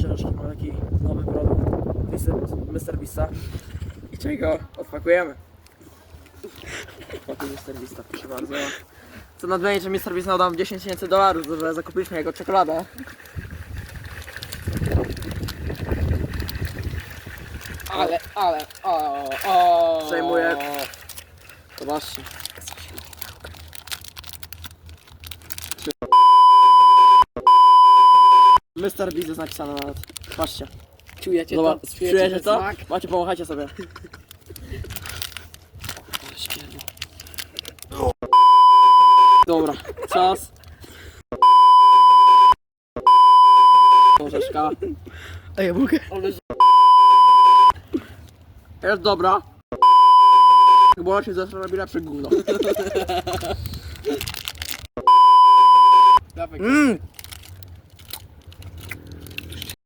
Słuchajcie, że mamy taki nowy produkt. Mr. Vista. I dzisiaj go odpakujemy. Odpakuj Mr. Vista, proszę bardzo. Co nadmienić, że Mr. Vista dał nam 10 tysięcy dolarów, że zakupiliśmy jego czekoladę. Ale, ale, o, o. Przejmuję. Zobaczcie. Mr. Beast jest napisane nawet. Patrzcie. Czujecie Zobacz, to? czujecie ten to? smak? Macie, pomachajcie sobie. Dobra, czas. Łożeczka. A ja mogę? Jest dobra. Bo się zawsze robi lepsze gówno. Mmm,